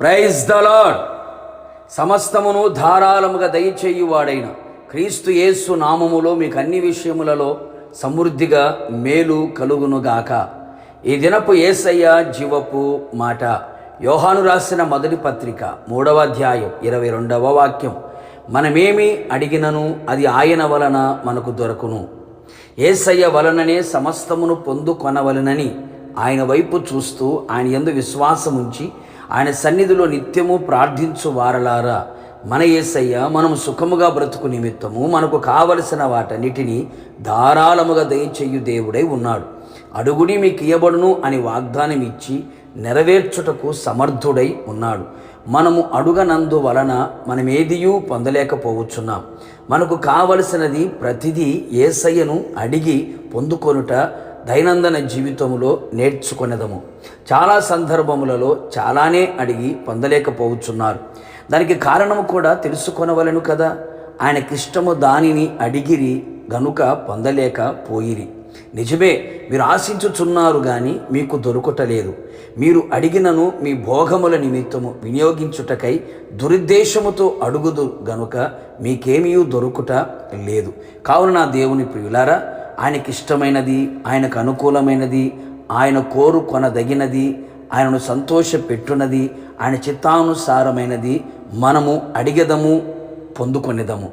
Praise the lord సమస్తమును ధారాళముగా దయచేయువాడైన క్రీస్తు యేసు నామములో మీకు అన్ని విషయములలో సమృద్ధిగా మేలు కలుగునుగాక ఈ దినపు ఏసయ్య జీవపు మాట. యోహాను రాసిన మొదటి పత్రిక మూడవ అధ్యాయం ఇరవై రెండవ వాక్యం. మనమేమి అడిగినను అది ఆయన వలన మనకు దొరకును. ఏసయ్య వలననే సమస్తమును పొందుకొనవలనని ఆయన వైపు చూస్తూ ఆయన యందు విశ్వాసముంచి ఆయన సన్నిధిలో నిత్యము ప్రార్థించు వారలారా మన ఏసయ్య మనము సుఖముగా బ్రతుకు నిమిత్తము మనకు కావలసిన వాటన్నిటినీ ధారాళముగా దయచేయు దేవుడై ఉన్నాడు. అడుగుడి మీకు ఇయ్యబడును అని వాగ్దానం ఇచ్చి నెరవేర్చుటకు సమర్థుడై ఉన్నాడు. మనము అడుగనందు వలన మనమేదియూ పొందలేకపోవచ్చున్నాం. మనకు కావలసినది ప్రతిదీ ఏసయ్యను అడిగి పొందుకొనుట దైనందిన జీవితంలో నేర్చుకునేదము. చాలా సందర్భములలో చాలానే అడిగి పొందలేకపోవచ్చున్నారు. దానికి కారణము కూడా తెలుసుకొనవలను కదా. ఆయనకిష్టము దానిని అడిగిరి గనుక పొందలేకపోయిరి. నిజమే మీరు ఆశించుచున్నారు కానీ మీకు దొరుకుటలేదు. మీరు అడిగినను మీ భోగముల నిమిత్తము వినియోగించుటకై దురుద్దేశముతో అడుగుదు గనుక మీకేమీ దొరుకుట లేదు. కావున నా దేవుని ప్రియులారా ఆయనకి ఇష్టమైనది ఆయనకు అనుకూలమైనది ఆయన కోరు కొనదగినది ఆయనను సంతోషపెట్టునది ఆయన చిత్తానుసారమైనది మనము అడిగదము ఆయనకి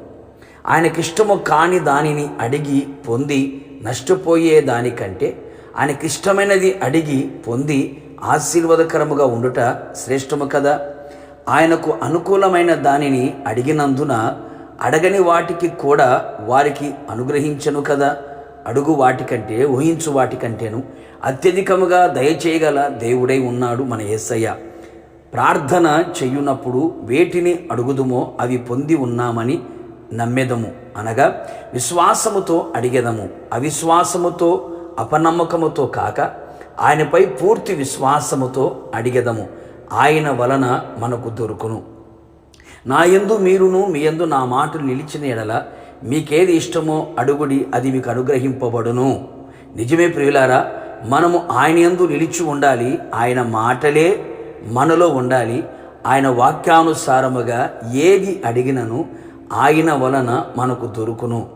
ఆయనకిష్టము కాని దానిని అడిగి పొంది నష్టపోయే దానికంటే ఆయనకిష్టమైనది అడిగి పొంది ఆశీర్వాదకరముగా ఉండుట శ్రేష్టము కదా. ఆయనకు అనుకూలమైన దానిని అడిగినందున అడగని వాటికి కూడా వారికి అనుగ్రహించను కదా. అడుగు వాటికంటే ఊహించు వాటికంటేను అత్యధికముగా దయచేయగల దేవుడై ఉన్నాడు మన యేసయ్య ప్రార్థన చెయ్యునప్పుడు వేటిని అడుగుదుమో అవి పొంది ఉన్నామని నమ్మెదము. అనగా విశ్వాసముతో అడిగెదము. అవిశ్వాసముతో అపనమ్మకముతో కాక ఆయనపై పూర్తి విశ్వాసముతో అడిగెదము. ఆయన వలన మనకు దొరుకును. నా యందు మీరును మీ యందు నా మాటలు నిలిచిన ఎడల మీకేది ఇష్టమో అడుగుడి అది మీకు అనుగ్రహింపబడును. నిజమే ప్రియులారా మనము ఆయన ఎందు నిలిచి ఉండాలి ఆయన మాటలే మనలో ఉండాలి ఆయన వాక్యానుసారముగా ఏది అడిగినను ఆయన వలన మనకు దొరుకును.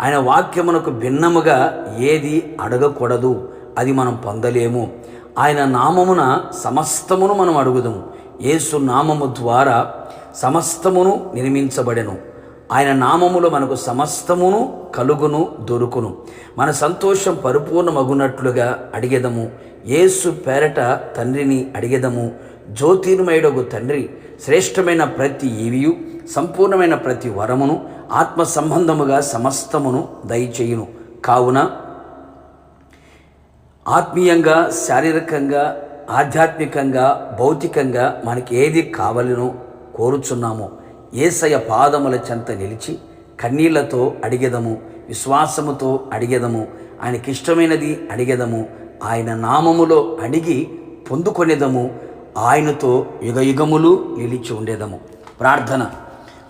ఆయన వాక్యమునకు భిన్నముగా ఏది అడగకూడదు అది మనం పొందలేము. ఆయన నామమున సమస్తమును మనం అడుగుదాము. యేసు నామము ద్వారా సమస్తమును నిర్మించబడెను. ఆయన నామములో మనకు సమస్తమును కలుగును దొరుకును. మన సంతోషం పరిపూర్ణమగునట్లుగా అడిగెదము. యేసు పేరట తండ్రిని అడిగెదము. జ్యోతిర్మయుడగు తండ్రి శ్రేష్టమైన ప్రతి ఈవియు సంపూర్ణమైన ప్రతి వరమును ఆత్మ సంబంధముగా సమస్తమును దయచేయును. కావున ఆత్మీయంగా శారీరకంగా ఆధ్యాత్మికంగా భౌతికంగా మనకి ఏది కావాలనో కోరుచున్నామో. ఏసయ పాదముల చెంత నిలిచి కన్నీళ్ళతో అడిగెదము విశ్వాసముతో అడిగెదము ఆయనకిష్టమైనది అడిగెదము ఆయన నామములో అడిగి పొందుకొనేదము ఆయనతో యుగయుగములు నిలిచి ఉండేదము. ప్రార్థన.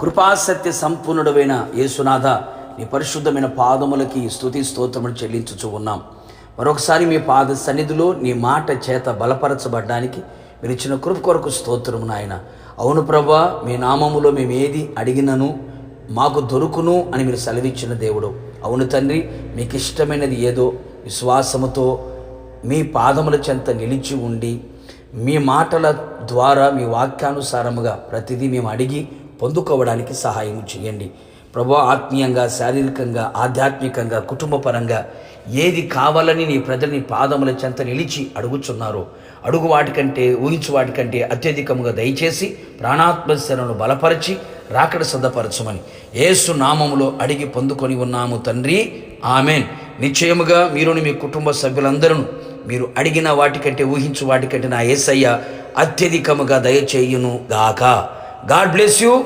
కృపాసత్య సంపూర్ణుడమైన యేసునాథ నీ పరిశుద్ధమైన పాదములకి స్తుతి స్తోత్రములు చెల్లించుచు ఉన్నాం. మరొకసారి మీ పాద సన్నిధిలో నీ మాట చేత బలపరచబడ్డానికి మీరు ఇచ్చిన కృప కొరకు స్తోత్రము నాయన. అవును ప్రభా మీ నామములో మేము ఏది అడిగినను మాకు దొరుకును అని మీరు సెలవిచ్చిన దేవుడు. అవును తండ్రి మీకు ఇష్టమైనది ఏదో విశ్వాసముతో మీ పాదముల చెంత నిలిచి ఉండి మీ మాటల ద్వారా మీ వాక్యానుసారముగా ప్రతిదీ మేము అడిగి పొందుకోవడానికి సహాయం చేయండి. ప్రభు ఆత్మీయంగా శారీరకంగా ఆధ్యాత్మికంగా కుటుంబపరంగా ఏది కావాలని నీ ప్రజల్ని పాదముల చెంత నిలిచి అడుగుచున్నారో అడుగు వాటికంటే ఊహించు వాటికంటే అత్యధికముగా దయచేసి ప్రాణాత్మశరణను బలపరిచి రాకడ సిద్ధపరచమని ఏసు నామములో అడిగి పొందుకొని ఉన్నాము తండ్రి. ఆమెన్. నిశ్చయముగా మీరుని మీ కుటుంబ సభ్యులందరూ మీరు అడిగిన వాటికంటే ఊహించు వాటికంటే నా ఏసయ్య అత్యధికముగా దయచేయును గాక. God bless you.